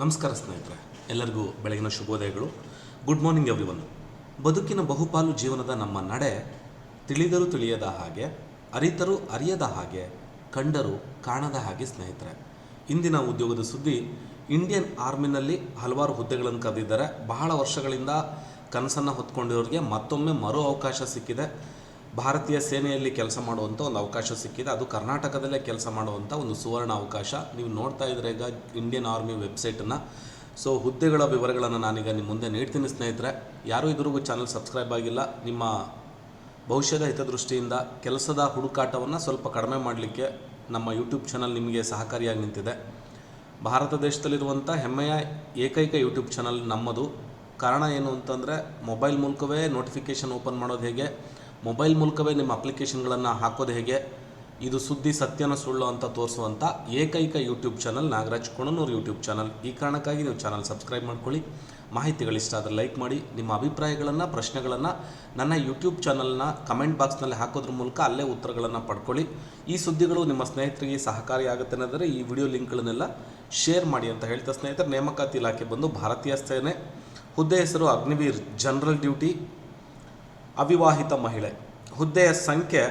ನಮಸ್ಕಾರ ಸ್ನೇಹಿತರೆ, ಎಲ್ಲರಿಗೂ ಬೆಳಗಿನ ಶುಭೋದಯಗಳು. ಗುಡ್ ಮಾರ್ನಿಂಗ್ ಎವ್ರಿ ಒನ್ ಬದುಕಿನ ಬಹುಪಾಲು ಜೀವನದ ನಮ್ಮ ನಡೆ ತಿಳಿದರೂ ತಿಳಿಯದ ಹಾಗೆ, ಅರಿತರೂ ಅರಿಯದ ಹಾಗೆ, ಕಂಡರೂ ಕಾಣದ ಹಾಗೆ ಸ್ನೇಹಿತರೆ. ಇಂದಿನ ಉದ್ಯೋಗದ ಸುದ್ದಿ ಇಂಡಿಯನ್ ಆರ್ಮಿನಲ್ಲಿ ಹಲವಾರು ಹುದ್ದೆಗಳನ್ನು ಕರೆದಿದ್ದಾರೆ. ಬಹಳ ವರ್ಷಗಳಿಂದ ಕನಸನ್ನು ಹೊತ್ಕೊಂಡಿರೋರಿಗೆ ಮತ್ತೊಮ್ಮೆ ಮರು ಅವಕಾಶ ಸಿಕ್ಕಿದೆ. ಭಾರತೀಯ ಸೇನೆಯಲ್ಲಿ ಕೆಲಸ ಮಾಡುವಂಥ ಒಂದು ಅವಕಾಶ ಸಿಕ್ಕಿದೆ. ಅದು ಕರ್ನಾಟಕದಲ್ಲೇ ಕೆಲಸ ಮಾಡುವಂಥ ಒಂದು ಸುವರ್ಣ ಅವಕಾಶ. ನೀವು ನೋಡ್ತಾ ಇದ್ರೆ ಈಗ ಇಂಡಿಯನ್ ಆರ್ಮಿ ವೆಬ್ಸೈಟನ್ನು ಸೊ ಹುದ್ದೆಗಳ ವಿವರಗಳನ್ನು ನಾನೀಗ ನಿಮ್ಮ ಮುಂದೆ ನೀಡ್ತೀನಿ ಸ್ನೇಹಿತರೆ. ಯಾರೂ ಇದ್ರಿಗೂ ಚಾನಲ್ ಸಬ್ಸ್ಕ್ರೈಬ್ ಆಗಿಲ್ಲ. ನಿಮ್ಮ ಭವಿಷ್ಯದ ಹಿತದೃಷ್ಟಿಯಿಂದ ಕೆಲಸದ ಹುಡುಕಾಟವನ್ನು ಸ್ವಲ್ಪ ಕಡಿಮೆ ಮಾಡಲಿಕ್ಕೆ ನಮ್ಮ ಯೂಟ್ಯೂಬ್ ಚಾನಲ್ ನಿಮಗೆ ಸಹಕಾರಿಯಾಗಿ ನಿಂತಿದೆ. ಭಾರತ ದೇಶದಲ್ಲಿರುವಂಥ ಹೆಮ್ಮೆಯ ಏಕೈಕ ಯೂಟ್ಯೂಬ್ ಚಾನಲ್ ನಮ್ಮದು. ಕಾರಣ ಏನು ಅಂತಂದರೆ ಮೊಬೈಲ್ ಮೂಲಕವೇ ನೋಟಿಫಿಕೇಷನ್ ಓಪನ್ ಮಾಡೋದು ಹೇಗೆ? ಮೊಬೈಲ್ ಮೂಲಕವೇ ನಿಮ್ಮ ಅಪ್ಲಿಕೇಶನ್ಗಳನ್ನು ಹಾಕೋದು ಹೇಗೆ? ಇದು ಸುದ್ದಿ, ಸತ್ಯನ ಸುಳ್ಳು ಅಂತ ತೋರಿಸುವಂಥ ಏಕೈಕ YouTube channel Nagaraj Konanur YouTube channel. ಈ ಕಾರಣಕ್ಕಾಗಿ ನೀವು ಚಾನಲ್ ಸಬ್ಸ್ಕ್ರೈಬ್ ಮಾಡ್ಕೊಳ್ಳಿ. ಮಾಹಿತಿಗಳಿಷ್ಟ ಆದರೆ ಲೈಕ್ ಮಾಡಿ. ನಿಮ್ಮ ಅಭಿಪ್ರಾಯಗಳನ್ನು, ಪ್ರಶ್ನೆಗಳನ್ನು ನನ್ನ ಯೂಟ್ಯೂಬ್ ಚಾನಲ್ನ ಕಮೆಂಟ್ ಬಾಕ್ಸ್ನಲ್ಲಿ ಹಾಕೋದ್ರ ಮೂಲಕ ಅಲ್ಲೇ ಉತ್ತರಗಳನ್ನು ಪಡ್ಕೊಳ್ಳಿ. ಈ ಸುದ್ದಿಗಳು ನಿಮ್ಮ ಸ್ನೇಹಿತರಿಗೆ ಸಹಕಾರಿಯಾಗುತ್ತೆ ಅನ್ನೋದರೆ ಈ ವಿಡಿಯೋ ಲಿಂಕ್ಗಳನ್ನೆಲ್ಲ ಶೇರ್ ಮಾಡಿ ಅಂತ ಹೇಳ್ತಾ ಸ್ನೇಹಿತರು, ನೇಮಕಾತಿ ಇಲಾಖೆ ಬಂದು ಭಾರತೀಯ ಸೇನೆ. ಹುದ್ದೆ ಹೆಸರು ಅಗ್ನಿವೀರ್, ಜನರಲ್ ಡ್ಯೂಟಿ. ಅವಿವಾಹಿತ ಮಹಿಳೆ. ಹುದ್ದೆಯ ಸಂಖ್ಯೆ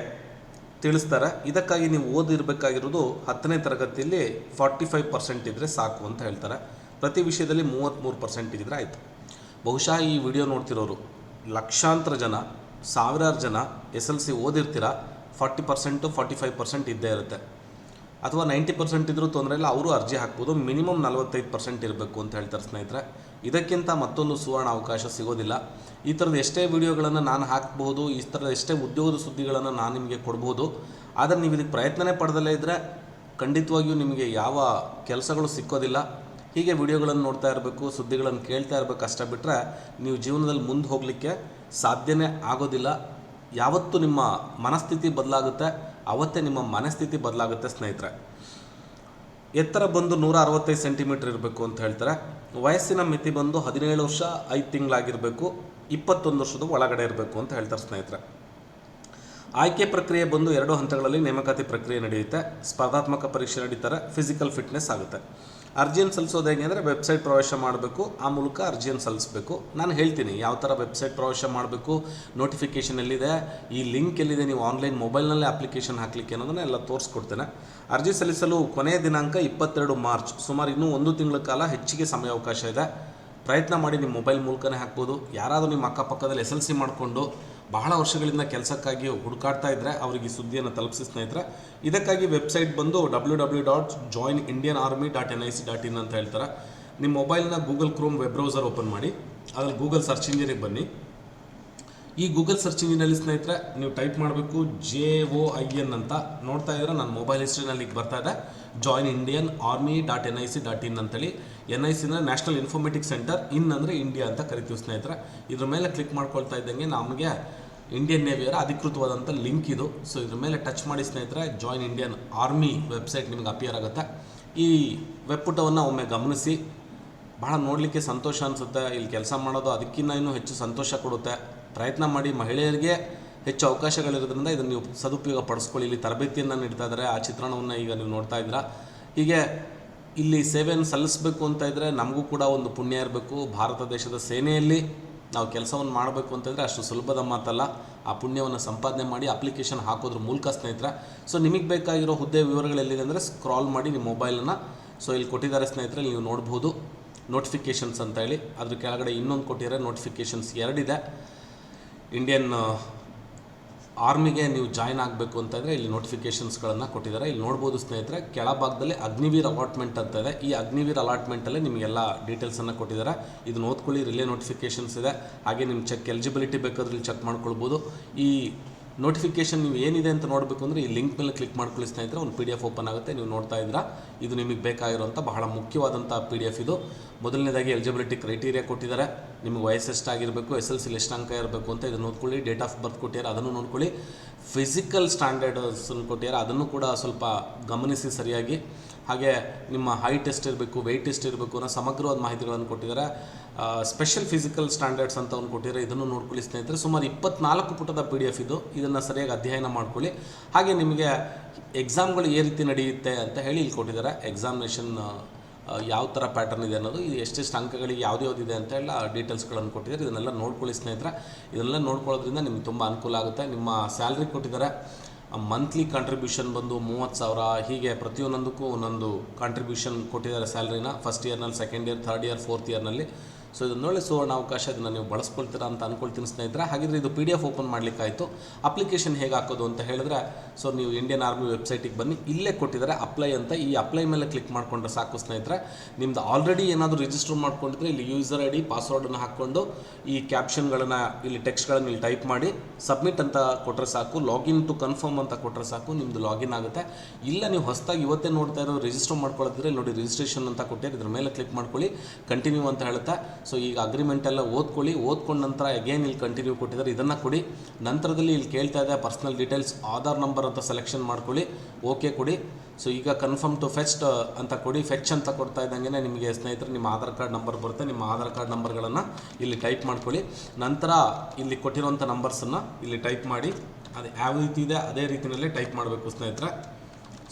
ತಿಳಿಸ್ತಾರೆ. ಇದಕ್ಕಾಗಿ ನೀವು ಓದಿರಬೇಕಾಗಿರೋದು ಹತ್ತನೇ ತರಗತಿಯಲ್ಲಿ ಫಾರ್ಟಿ ಫೈವ್ ಪರ್ಸೆಂಟ್ ಇದ್ದರೆ ಸಾಕು ಅಂತ ಹೇಳ್ತಾರೆ. ಪ್ರತಿ ವಿಷಯದಲ್ಲಿ ಮೂವತ್ತ್ಮೂರು ಪರ್ಸೆಂಟ್ ಇದ್ದರೆ ಆಯಿತು. ಬಹುಶಃ ಈ ವಿಡಿಯೋ ನೋಡ್ತಿರೋರು ಲಕ್ಷಾಂತರ ಜನ, ಸಾವಿರಾರು ಜನ S L C ಓದಿರ್ತೀರ, forty percent forty five percent ಇದ್ದೇ ಇರುತ್ತೆ. ಅಥವಾ ನೈಂಟಿ ಪರ್ಸೆಂಟ್ ಇದ್ದರೂ ತೊಂದರೆ ಇಲ್ಲ, ಅವರು ಅರ್ಜಿ ಹಾಕ್ಬೋದು. ಮಿನಿಮಮ್ ನಲವತ್ತೈದು ಪರ್ಸೆಂಟ್ ಇರಬೇಕು ಅಂತ ಹೇಳ್ತಾರೆ ಸ್ನೇಹಿತರೆ. ಇದಕ್ಕಿಂತ ಮತ್ತೊಂದು ಸುವರ್ಣ ಅವಕಾಶ ಸಿಗೋದಿಲ್ಲ. ಈ ಥರದ ಎಷ್ಟೇ ವಿಡಿಯೋಗಳನ್ನು ನಾನು ಹಾಕ್ಬೋದು ಈ ಥರದ ಎಷ್ಟೇ ಉದ್ಯೋಗದ ಸುದ್ದಿಗಳನ್ನು ನಾನು ನಿಮಗೆ ಕೊಡ್ಬೋದು, ಆದರೆ ನೀವು ಇದಕ್ಕೆ ಪ್ರಯತ್ನನೇ ಪಡೆದಲ್ಲೇ ಇದ್ದರೆ ಖಂಡಿತವಾಗಿಯೂ ನಿಮಗೆ ಯಾವ ಕೆಲಸಗಳು ಸಿಕ್ಕೋದಿಲ್ಲ. ಹೀಗೆ ವಿಡಿಯೋಗಳನ್ನು ನೋಡ್ತಾ ಇರಬೇಕು, ಸುದ್ದಿಗಳನ್ನು ಕೇಳ್ತಾ ಇರಬೇಕು ಅಷ್ಟೇ ಬಿಟ್ಟರೆ ನೀವು ಜೀವನದಲ್ಲಿ ಮುಂದೆ ಹೋಗಲಿಕ್ಕೆ ಸಾಧ್ಯನೇ ಆಗೋದಿಲ್ಲ. ಯಾವತ್ತು ನಿಮ್ಮ ಮನಸ್ಥಿತಿ ಬದಲಾಗುತ್ತೆ. ಅವತ್ತೇ ನಿಮ್ಮ ಮನಸ್ಥಿತಿ ಬದಲಾಗುತ್ತೆ ಸ್ನೇಹಿತರೆ. ಎತ್ತರ ಬಂದು ನೂರ ಅರವತ್ತೈದು ಸೆಂಟಿಮೀಟರ್ ಇರಬೇಕು ಅಂತ ಹೇಳ್ತಾರೆ. ವಯಸ್ಸಿನ ಮಿತಿ ಬಂದು ಹದಿನೇಳು ವರ್ಷ, ಐದು ತಿಂಗಳಾಗಿರಬೇಕು, ಇಪ್ಪತ್ತೊಂದು ವರ್ಷದ ಒಳಗಡೆ ಇರಬೇಕು ಅಂತ ಹೇಳ್ತಾರೆ ಸ್ನೇಹಿತರೆ. ಆಯ್ಕೆ ಪ್ರಕ್ರಿಯೆ ಬಂದು ಎರಡು ಹಂತಗಳಲ್ಲಿ ನೇಮಕಾತಿ ಪ್ರಕ್ರಿಯೆ ನಡೆಯುತ್ತೆ. ಸ್ಪರ್ಧಾತ್ಮಕ ಪರೀಕ್ಷೆ ನಡೀತಾರೆ ಫಿಸಿಕಲ್ ಫಿಟ್ನೆಸ್ ಆಗುತ್ತೆ. ಅರ್ಜಿಯನ್ನು ಸಲ್ಲಿಸೋದು ಹೇಗೆ ಅಂದರೆ ವೆಬ್ಸೈಟ್ ಪ್ರವೇಶ ಮಾಡಬೇಕು, ಆ ಮೂಲಕ ಅರ್ಜಿಯನ್ನು ಸಲ್ಲಿಸಬೇಕು. ನಾನು ಹೇಳ್ತೀನಿ, ಯಾವ ಥರ ವೆಬ್ಸೈಟ್ ಪ್ರವೇಶ ಮಾಡಬೇಕು ನೋಟಿಫಿಕೇಷನ್ ಎಲ್ಲಿದೆ, ಈ ಲಿಂಕ್ ಎಲ್ಲಿದೆ, ನೀವು ಆನ್ಲೈನ್ ಮೊಬೈಲ್ನಲ್ಲೇ ಅಪ್ಲಿಕೇಶನ್ ಹಾಕಲಿಕ್ಕೆ ಅನ್ನೋದನ್ನ ಎಲ್ಲ ತೋರಿಸ್ಕೊಡ್ತೇನೆ. ಅರ್ಜಿ ಸಲ್ಲಿಸಲು ಕೊನೆಯ ದಿನಾಂಕ ಇಪ್ಪತ್ತೆರಡು ಮಾರ್ಚ್, ಸುಮಾರು ಇನ್ನೂ ಒಂದು ತಿಂಗಳ ಕಾಲ ಹೆಚ್ಚಿಗೆ ಸಮಯಾವಕಾಶ ಇದೆ. ಪ್ರಯತ್ನ ಮಾಡಿ ನಿಮ್ಮ ಮೊಬೈಲ್ ಮೂಲಕನೇ ಹಾಕ್ಬೋದು. ಯಾರಾದರೂ ನಿಮ್ಮ ಅಕ್ಕಪಕ್ಕದಲ್ಲಿ ಎಸ್ ಎಲ್ ಸಿ ಮಾಡಿಕೊಂಡು ಬಹಳ ವರ್ಷಗಳಿಂದ ಕೆಲಸಕ್ಕಾಗಿ ಹುಡುಕಾಡ್ತಾ ಇದ್ದರೆ ಅವರಿಗೆ ಸುದ್ದಿಯನ್ನು ತಲುಪಿಸ್ತಾ ಸ್ನೇಹಿತರೆ, ಇದಕ್ಕಾಗಿ ವೆಬ್ಸೈಟ್ ಬಂದು W W dot join Indian army dot N I C dot in ಅಂತ ಹೇಳ್ತಾರೆ ನಿಮ್ಮ ಮೊಬೈಲ್ನ Google Chrome web browser open ಮಾಡಿ ಅದ್ರಲ್ಲಿ ಗೂಗಲ್ ಸರ್ಚ್ ಇಂಜಿನಿಗೆ ಬನ್ನಿ ಈ ಗೂಗಲ್ ಸರ್ಚ್ ಇಂಜಿನಲ್ಲಿ ಸ್ನೇಹಿತರೆ, ನೀವು ಟೈಪ್ ಮಾಡಬೇಕು ಜೆ ಒ ಐ ಎನ್ ಅಂತ. ನೋಡ್ತಾ ಇದ್ರೆ ನನ್ನ ಮೊಬೈಲ್ ಹಿಸ್ಟ್ರಿನಲ್ಲಿ ಬರ್ತಾ ಇದೆ. Join Indian army dot N I C dot in ಅಂತೇಳಿ. ಎನ್ ಐ ಸಿ ಅಂದರೆ ನ್ಯಾಷನಲ್ ಇನ್ಫಾರ್ಮೆಟಿಕ್ ಸೆಂಟರ್ ಇನ್ ಅಂದರೆ ಇಂಡಿಯಾ ಅಂತ ಕರಿತೀವಿ ಸ್ನೇಹಿತರೆ. ಇದ್ರ ಮೇಲೆ ಕ್ಲಿಕ್ ಮಾಡ್ಕೊಳ್ತಾ ಇದ್ದಂಗೆ ನಮಗೆ ಇಂಡಿಯನ್ ನೇವಿಯರ ಅಧಿಕೃತವಾದಂಥ ಲಿಂಕ್ ಇದು. ಸೊ ಇದ್ರ ಮೇಲೆ ಟಚ್ ಮಾಡಿ ಸ್ನೇಹಿತರೆ ಜಾಯಿನ್ ಇಂಡಿಯನ್ ಆರ್ಮಿ ವೆಬ್ಸೈಟ್ ನಿಮ್ಗೆ ಅಪಿಯರ್ ಆಗುತ್ತೆ. ಈ ವೆಬ್ ಪುಟವನ್ನು ಒಮ್ಮೆ ಗಮನಿಸಿ. ಬಹಳ ನೋಡಲಿಕ್ಕೆ ಸಂತೋಷ ಅನಿಸುತ್ತೆ. ಇಲ್ಲಿ ಕೆಲಸ ಮಾಡೋದು ಅದಕ್ಕಿಂತ ಇನ್ನೂ ಹೆಚ್ಚು ಸಂತೋಷ ಕೊಡುತ್ತೆ. ಪ್ರಯತ್ನ ಮಾಡಿ ಮಹಿಳೆಯರಿಗೆ ಹೆಚ್ಚು ಅವಕಾಶಗಳಿರೋದ್ರಿಂದ ಇದನ್ನು ನೀವು ಸದುಪಯೋಗ ಪಡಿಸ್ಕೊಳ್ಳಿ. ಇಲ್ಲಿ ತರಬೇತಿಯನ್ನು ನೀಡ್ತಾ ಇದ್ದಾರೆ. ಆ ಚಿತ್ರಣವನ್ನು ಈಗ ನೀವು ನೋಡ್ತಾ ಇದ್ದೀರಾ. ಹೀಗೆ ಇಲ್ಲಿ ಸೇವೆಯನ್ನು ಸಲ್ಲಿಸಬೇಕು ಅಂತ ಇದ್ದರೆ ನಮಗೂ ಕೂಡ ಒಂದು ಪುಣ್ಯ ಇರಬೇಕು. ಭಾರತ ದೇಶದ ಸೇನೆಯಲ್ಲಿ ನಾವು ಕೆಲಸವನ್ನು ಮಾಡಬೇಕು ಅಂತಂದರೆ ಅಷ್ಟು ಸುಲಭದ ಮಾತಲ್ಲ. ಆ ಪುಣ್ಯವನ್ನು ಸಂಪಾದನೆ ಮಾಡಿ ಅಪ್ಲಿಕೇಶನ್ ಹಾಕೋದ್ರ ಮೂಲಕ ಸ್ನೇಹಿತರೆ. ಸೊ ನಿಮಗೆ ಬೇಕಾಗಿರೋ ಹುದ್ದೆ ವಿವರಗಳು ಎಲ್ಲಿದೆ ಅಂದರೆ ಸ್ಕ್ರಾಲ್ ಮಾಡಿ ನಿಮ್ಮ ಮೊಬೈಲನ್ನು. ಸೊ ಇಲ್ಲಿ ಕೊಟ್ಟಿದ್ದಾರೆ ಸ್ನೇಹಿತರೆ ನೀವು ನೋಡ್ಬೋದು. ನೋಟಿಫಿಕೇಷನ್ಸ್ ಅಂತ ಹೇಳಿ. ಅದ್ರ ಕೆಳಗಡೆ ಇನ್ನೊಂದು ಕೊಟ್ಟಿದ್ದಾರೆ. ನೋಟಿಫಿಕೇಷನ್ಸ್ ಎರಡಿದೆ. ಇಂಡಿಯನ್ ಆರ್ಮಿಗೆ ನೀವು ಜಾಯ್ನ್ ಆಗಬೇಕು ಅಂತಂದರೆ ಇಲ್ಲಿ ನೋಟಿಫಿಕೇಷನ್ಸ್ಗಳನ್ನು ಕೊಟ್ಟಿದ್ದಾರೆ. ಇಲ್ಲಿ ನೋಡ್ಬೋದು ಸ್ನೇಹಿತರೆ, ಕೆಳಭಾಗದಲ್ಲಿ ಅಗ್ನಿವೀರ್ ಅಲಾಟ್ಮೆಂಟ್ ಅಂತ ಇದೆ. ಈ ಅಗ್ನಿವೀರ್ ಅಲಾಟ್ಮೆಂಟಲ್ಲೇ ನಿಮಗೆಲ್ಲ ಡೀಟೇಲ್ಸನ್ನು ಕೊಟ್ಟಿದ್ದಾರೆ. ಇದು ಓದ್ಕೊಳ್ಳಿ ರಿಲೇ ನೋಟಿಫಿಕೇಷನ್ಸ್ ಇದೆ. ಹಾಗೆ ನಿಮ್ಮ ಚೆಕ್ ಎಲಿಜಿಬಿಲಿಟಿ ಬೇಕಾದ್ರೆ ಇಲ್ಲಿ ಚೆಕ್ ಮಾಡ್ಕೊಳ್ಬೋದು. ಈ ನೋಟಿಫಿಕೇಷನ್ ನೀವು ಏನಿದೆ ಅಂತ ನೋಡಬೇಕು ಅಂದರೆ ಈ ಲಿಂಕ್ ಮೇಲೆ ಕ್ಲಿಕ್ ಮಾಡ್ಕೊಳ್ಳಿ ಸ್ನೇಹಿತರೆ. ಒಂದು ಪಿ ಡಿ ಎಫ್ ಓಪನ್ ಆಗುತ್ತೆ, ನೀವು ನೋಡ್ತಾ ಇದ್ದೀರಾ. ಇದು ನಿಮಗೆ ಬೇಕಾಗಿರುವಂಥ ಬಹಳ ಮುಖ್ಯವಾದಂಥ ಪಿ ಡಿ ಎಫ್ ಇದು. ಮೊದಲನೇದಾಗಿ ಎಲಿಜಿಬಿಲಿಟಿ ಕ್ರೈಟೀರಿಯಾ ಕೊಟ್ಟಿದ್ದಾರೆ. ನಿಮಗೆ ವಯಸ್ಸು ಎಷ್ಟಾಗಿರಬೇಕು ಎಸ್ ಎಲ್ ಸಿ ಎಷ್ಟು ಅಂಕ ಇರಬೇಕು ಅಂತ ಇದನ್ನು ನೋಡ್ಕೊಳ್ಳಿ ಡೇಟ್ ಆಫ್ ಬರ್ತ್ ಕೊಟ್ಟಿದ್ದಾರೆ, ಅದನ್ನು ನೋಡ್ಕೊಳ್ಳಿ. ಫಿಸಿಕಲ್ ಸ್ಟ್ಯಾಂಡರ್ಡ್ಸನ್ನು ಕೊಟ್ಟಿದ್ದಾರೆ, ಅದನ್ನು ಕೂಡ ಸ್ವಲ್ಪ ಗಮನಿಸಿ ಸರಿಯಾಗಿ. ಹಾಗೆ ನಿಮ್ಮ ಹೈಟ್ ಎಷ್ಟಿರಬೇಕು ವೆಯ್ಟ್ ಎಷ್ಟಿರಬೇಕು ಅನ್ನೋ ಸಮಗ್ರವಾದ ಮಾಹಿತಿಗಳನ್ನು ಕೊಟ್ಟಿದ್ದಾರೆ. ಸ್ಪೆಷಲ್ ಫಿಸಿಕಲ್ ಸ್ಟ್ಯಾಂಡರ್ಡ್ಸ್ ಅಂತ ಒಂದು ಕೊಟ್ಟಿದ್ದಾರೆ, ಇದನ್ನು ನೋಡ್ಕೊಳ್ಳಿ ಸ್ನೇಹಿತರೆ. ಸುಮಾರು ಇಪ್ಪತ್ನಾಲ್ಕು ಪುಟದ ಪಿ ಡಿ ಎಫ್ ಇದು. ಇದನ್ನು ಸರಿಯಾಗಿ ಅಧ್ಯಯನ ಮಾಡ್ಕೊಳ್ಳಿ. ಹಾಗೆ ನಿಮಗೆ ಎಕ್ಸಾಮ್ಗಳು ಏ ರೀತಿ ನಡೆಯುತ್ತೆ ಅಂತ ಹೇಳಿ ಇಲ್ಲಿ ಕೊಟ್ಟಿದ್ದಾರೆ. ಎಕ್ಸಾಮಿನೇಷನ್ ಯಾವ ಥರ ಪ್ಯಾಟರ್ನ್ ಇದೆ ಅನ್ನೋದು, ಇದು ಎಷ್ಟೆಷ್ಟು ಅಂಕಗಳಿಗೆ ಯಾವ್ದು ಯಾವುದಿದೆ ಇದೆ ಅಂತ ಎಲ್ಲ ಡೀಟೇಲ್ಸ್ಗಳನ್ನು ಕೊಟ್ಟಿದ್ದಾರೆ. ಇದನ್ನೆಲ್ಲ ನೋಡ್ಕೊಳ್ಳಿ ಸ್ನೇಹಿತರೆ. ಇದನ್ನೆಲ್ಲ ನೋಡ್ಕೊಳ್ಳೋದ್ರಿಂದ ನಿಮ್ಗೆ ತುಂಬ ಅನುಕೂಲ ಆಗುತ್ತೆ. ನಿಮ್ಮ ಸ್ಯಾಲ್ರಿ ಕೊಟ್ಟಿದ್ದಾರೆ. ಮಂತ್ಲಿ ಕಾಂಟ್ರಿಬ್ಯೂಷನ್ ಬಂದು ಮೂವತ್ತು ಸಾವಿರ. ಹೀಗೆ ಪ್ರತಿಯೊಂದಕ್ಕೂ ಒಂದೊಂದು ಕಾಂಟ್ರಿಬ್ಯೂಷನ್ ಕೊಟ್ಟಿದ್ದಾರೆ ಸ್ಯಾಲ್ರಿನ first ಇಯರ್ನಲ್ಲಿ second year third year fourth ಇಯರ್ನಲ್ಲಿ so ಇದನ್ನೊಳ್ಳೆ ಸುವರ್ಣಾವಕಾಶ ಇದನ್ನು ನೀವು ಬಳಸ್ಕೊಳ್ತೀರಾ ಅಂತ ಅನ್ಕೊಳ್ತೀನಿ ಸ್ನೇಹಿತರೆ. ಹಾಗಿದ್ರೆ ಇದು ಪಿ ಡಿ ಎಫ್ ಓಪನ್ ಮಾಡಲಿಕ್ಕಾಯಿತು. ಅಪ್ಲಿಕೇಶನ್ ಹೇಗೆ ಹಾಕೋದು ಅಂತ ಹೇಳಿದ್ರೆ ಸೊ ನೀವು ಇಂಡಿಯನ್ ಆರ್ಮಿ ವೆಬ್ಸೈಟಿಗೆ ಬನ್ನಿ. ಇಲ್ಲೇ ಕೊಟ್ಟಿದ್ದಾರೆ ಅಪ್ಲೈ ಅಂತ. ಈ ಅಪ್ಲೈ ಮೇಲೆ ಕ್ಲಿಕ್ ಮಾಡಿಕೊಂಡ್ರೆ ಸಾಕು ಸ್ನೇಹಿತರೆ. ನಿಮ್ದು ಆಲ್ರೆಡಿ ಏನಾದರೂ ರಿಜಿಸ್ಟರ್ ಮಾಡ್ಕೊಂಡಿದ್ರೆ, ಇಲ್ಲಿ ಯೂಸರ್ ಐ ಡಿ ಪಾಸ್ವರ್ಡನ್ನು ಹಾಕ್ಕೊಂಡು ಈ ಕ್ಯಾಪ್ಷನ್ಗಳನ್ನು ಇಲ್ಲಿ ಟೆಕ್ಸ್ಟ್ಗಳನ್ನು ಇಲ್ಲಿ ಟೈಪ್ ಮಾಡಿ ಸಬ್ಮಿಟ್ ಅಂತ ಕೊಟ್ಟರೆ ಸಾಕು. ಲಾಗಿನ್ ಟು ಕನ್ಫರ್ಮ್ ಅಂತ ಕೊಟ್ಟರೆ ಸಾಕು. ನಿಮ್ಮದು ಲಾಗಿನ್ ಆಗುತ್ತೆ. ಇಲ್ಲ ನೀವು ಹೊಸದಾಗಿ ಇವತ್ತೇ ನೋಡ್ತಾ ಇರೋ ರಿಜಿಸ್ಟರ್ ಮಾಡ್ಕೊಳ್ಳೋದಿದ್ರೆ ನೋಡಿ ರಿಜಿಸ್ಟ್ರೇಷನ್ ಅಂತ ಕೊಟ್ಟಿದ್ದಾರೆ. ಇದ್ರ ಮೇಲೆ ಕ್ಲಿಕ್ ಮಾಡ್ಕೊಳ್ಳಿ. ಕಂಟಿನ್ಯೂ ಅಂತ ಹೇಳುತ್ತೆ ಸೊ ಈಗ ಅಗ್ರಿಮೆಂಟ್ ಎಲ್ಲ ಓದ್ಕೊಳ್ಳಿ. ಓದ್ಕೊಂಡ ನಂತರ ಅಗೇನ್ ಇಲ್ಲಿ ಕಂಟಿನ್ಯೂ ಕೊಟ್ಟಿದ್ದಾರೆ. ಇದನ್ನು ಕೊಡಿ. ನಂತರದಲ್ಲಿ ಇಲ್ಲಿ ಕೇಳ್ತಾ ಇದೆ ಪರ್ಸ್ನಲ್ ಡೀಟೇಲ್ಸ್ ಆಧಾರ್ ನಂಬರ್ ಅಂತ ಸೆಲೆಕ್ಷನ್ ಮಾಡ್ಕೊಳ್ಳಿ. ಓಕೆ ಕೊಡಿ. ಸೊ ಈಗ ಕನ್ಫರ್ಮ್ ಟು ಫೆಸ್ಟ್ ಅಂತ ಕೊಡಿ. ಫೆಚ್ ಅಂತ ಕೊಡ್ತಾ ಇದ್ದಂಗೆ ನಿಮಗೆ ಸ್ನೇಹಿತರು ನಿಮ್ಮ ಆಧಾರ್ ಕಾರ್ಡ್ ನಂಬರ್ ಬರುತ್ತೆ. ನಿಮ್ಮ ಆಧಾರ್ ಕಾರ್ಡ್ ನಂಬರ್ಗಳನ್ನು ಇಲ್ಲಿ ಟೈಪ್ ಮಾಡ್ಕೊಳ್ಳಿ. ನಂತರ ಇಲ್ಲಿ ಕೊಟ್ಟಿರುವಂಥ ನಂಬರ್ಸನ್ನು ಇಲ್ಲಿ ಟೈಪ್ ಮಾಡಿ. ಅದು, ಯಾವ ರೀತಿ ಇದೆ, ಅದೇ ರೀತಿಯಲ್ಲೇ ಟೈಪ್ ಮಾಡಬೇಕು ಸ್ನೇಹಿತರೆ.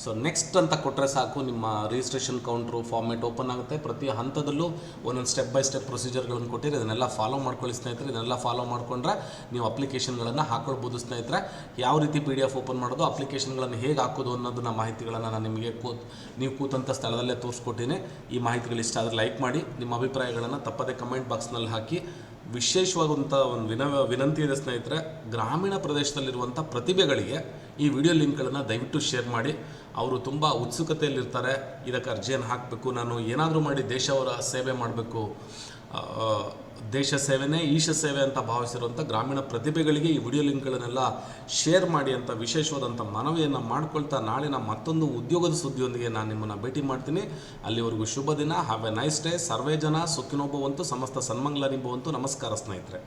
ಸೊ ನೆಕ್ಸ್ಟ್ ಅಂತ ಕೊಟ್ಟರೆ ಸಾಕು, ನಿಮ್ಮ ರಿಜಿಸ್ಟ್ರೇಷನ್ ಕೌಂಟ್ರು ಫಾರ್ಮೇಟ್ ಓಪನ್ ಆಗುತ್ತೆ. ಪ್ರತಿ ಹಂತದಲ್ಲೂ ಒಂದೊಂದು ಸ್ಟೆಪ್ ಬೈ ಸ್ಟೆಪ್ ಪ್ರೊಸೀಜರ್ಗಳನ್ನು ಕೊಟ್ಟಿರಿ. ಇದನ್ನೆಲ್ಲ ಫಾಲೋ ಮಾಡ್ಕೊಳ್ಳಿ, ಸ್ನೇಹಿತರೆ. ಇದನ್ನೆಲ್ಲ ಫಾಲೋ ಮಾಡಿಕೊಂಡ್ರೆ ನೀವು ಅಪ್ಲಿಕೇಶನ್ಗಳನ್ನು ಹಾಕೊಳ್ಬೋದು, ಸ್ನೇಹಿತರೆ. ಯಾವ ರೀತಿ ಪಿ ಡಿ ಎಫ್ ಓಪನ್ ಮಾಡೋದು ಅಪ್ಲಿಕೇಶನ್ಗಳನ್ನು ಹೇಗೆ ಹಾಕೋದು ಅನ್ನೋದನ್ನ ಮಾಹಿತಿಗಳನ್ನು ನಾನು ನಿಮಗೆ ಕೂತ್, ನೀವು ಕೂತಂಥ ಸ್ಥಳದಲ್ಲೇ ತೋರಿಸ್ಕೊಟ್ಟಿನಿ. ಈ ಮಾಹಿತಿಗಳು ಇಷ್ಟ ಆದರೆ ಲೈಕ್ ಮಾಡಿ, ನಿಮ್ಮ ಅಭಿಪ್ರಾಯಗಳನ್ನು ತಪ್ಪದೆ ಕಮೆಂಟ್ ಬಾಕ್ಸ್ನಲ್ಲಿ ಹಾಕಿ. ವಿಶೇಷವಾದಂಥ ಒಂದು ವಿನ ವಿನಂತಿ ಇದೆ ಸ್ನೇಹಿತರೆ, ಗ್ರಾಮೀಣ ಪ್ರದೇಶದಲ್ಲಿರುವಂಥ ಪ್ರತಿಭೆಗಳಿಗೆ ಈ ವಿಡಿಯೋ ಲಿಂಕ್ಗಳನ್ನು ದಯವಿಟ್ಟು ಶೇರ್ ಮಾಡಿ. ಅವರು ತುಂಬ ಉತ್ಸುಕತೆಯಲ್ಲಿರ್ತಾರೆ. ಇದಕ್ಕೆ ಅರ್ಜಿಯನ್ನು ಹಾಕಬೇಕು, ನಾನು ಏನಾದರೂ ಮಾಡಿ ದೇಶವರ ಸೇವೆ ಮಾಡಬೇಕು. ದೇಶ ಸೇವೆನೇ ಈಶ ಸೇವೆ ಅಂತ ಭಾವಿಸಿರುವಂಥ ಗ್ರಾಮೀಣ ಪ್ರತಿಭೆಗಳಿಗೆ ಈ ವಿಡಿಯೋ ಲಿಂಕ್ಗಳನ್ನೆಲ್ಲ ಶೇರ್ ಮಾಡಿ ಅಂತ ವಿಶೇಷವಾದಂಥ ಮನವಿಯನ್ನು ಮಾಡ್ಕೊಳ್ತಾ ನಾಳಿನ ಮತ್ತೊಂದು ಉದ್ಯೋಗದ ಸುದ್ದಿಯೊಂದಿಗೆ ನಾನು ನಿಮ್ಮನ್ನು ಭೇಟಿ ಮಾಡ್ತೀನಿ. ಅಲ್ಲಿವರೆಗೂ ಶುಭ ದಿನ ಹ್ಯಾವ್ ಎ ನೈಸ್ ಡೇ ಸರ್ವೇ ಜನ ಸುಖಿನೋಭವಂತು, ಸಮಸ್ತ ಸನ್ಮಂಗ್ಲ ನಿಂಬುವಂತು ನಮಸ್ಕಾರ ಸ್ನೇಹಿತರೆ.